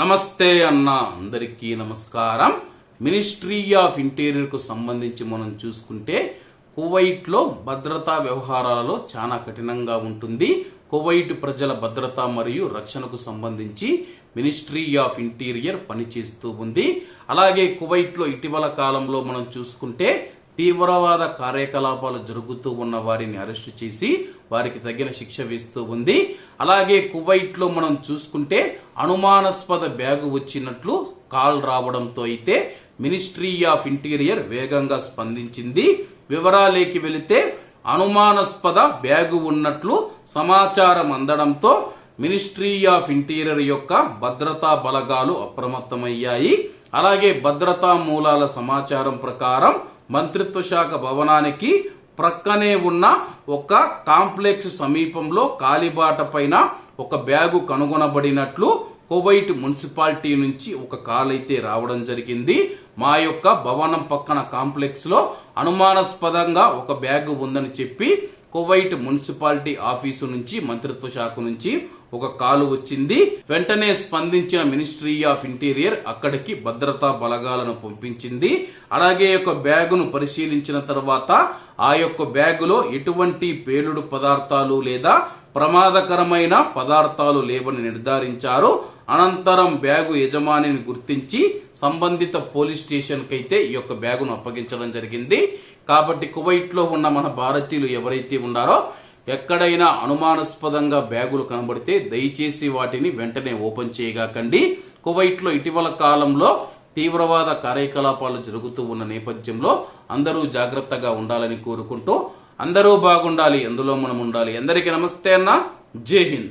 నమస్తే అన్న అందరికీ నమస్కారం. మినిస్ట్రీ ఆఫ్ ఇంటీరియర్కు సంబంధించి మనం చూసుకుంటే కువైట్లో భద్రతా వ్యవహారాలలో చాలా కఠినంగా ఉంటుంది. కువైట్ ప్రజల భద్రత మరియు రక్షణకు సంబంధించి మినిస్ట్రీ ఆఫ్ ఇంటీరియర్ పనిచేస్తూ ఉంది. అలాగే కువైట్లో ఇటీవల కాలంలో మనం చూసుకుంటే తీవ్రవాద కార్యకలాపాలు జరుగుతూ ఉన్న వారిని అరెస్టు చేసి వారికి తగిన శిక్ష వేస్తూ ఉంది. అలాగే కువైట్లో మనం చూసుకుంటే అనుమానాస్పద బ్యాగు వచ్చినట్లు కాల్ రావడంతో అయితే మినిస్ట్రీ ఆఫ్ ఇంటీరియర్ వేగంగా స్పందించింది. వివరాలేకి వెళితే అనుమానాస్పద బ్యాగు ఉన్నట్లు సమాచారం అందడంతో మినిస్ట్రీ ఆఫ్ ఇంటీరియర్ యొక్క భద్రతా బలగాలు అప్రమత్తమయ్యాయి. అలాగే భద్రతా మూలాల సమాచారం ప్రకారం మంత్రిత్వ శాఖ భవనానికి ప్రక్కనే ఉన్న ఒక కాంప్లెక్స్ సమీపంలో కాలిబాట పైన ఒక బ్యాగు కనుగొనబడినట్లు కువైట్ మున్సిపాలిటీ నుంచి ఒక కాల్ అయితే రావడం జరిగింది. మా యొక్క భవనం పక్కన కాంప్లెక్స్లో అనుమానాస్పదంగా ఒక బ్యాగు ఉందని చెప్పి కువైట్ మున్సిపాలిటీ ఆఫీసు నుంచి మంత్రిత్వ శాఖ నుంచి ఒక కాలు వచ్చింది. వెంటనే స్పందించిన మినిస్ట్రీ ఆఫ్ ఇంటీరియర్ అక్కడికి భద్రతా బలగాలను పంపించింది. అలాగే ఒక బ్యాగును పరిశీలించిన తర్వాత ఆ యొక్క బ్యాగులో ఎటువంటి పేలుడు పదార్థాలు లేదా ప్రమాదకరమైన పదార్థాలు లేవని నిర్ధారించారు. అనంతరం బ్యాగు యజమానిని గుర్తించి సంబంధిత పోలీస్ స్టేషన్ కైతే ఈ యొక్క బ్యాగును అప్పగించడం జరిగింది. కాబట్టి కువైట్లో ఉన్న మన భారతీయులు ఎవరైతే ఉన్నారో ఎక్కడైనా అనుమానాస్పదంగా బ్యాగులు కనబడితే దయచేసి వాటిని వెంటనే ఓపెన్ చేయగాకండి కువైట్లో ఇటీవల కాలంలో తీవ్రవాద కార్యకలాపాలు జరుగుతూ ఉన్న నేపథ్యంలో అందరూ జాగ్రత్తగా ఉండాలని కోరుకుంటూ అందరూ బాగుండాలి అందులో మనం ఉండాలి. అందరికీ నమస్తే అన్న. జై హింద్.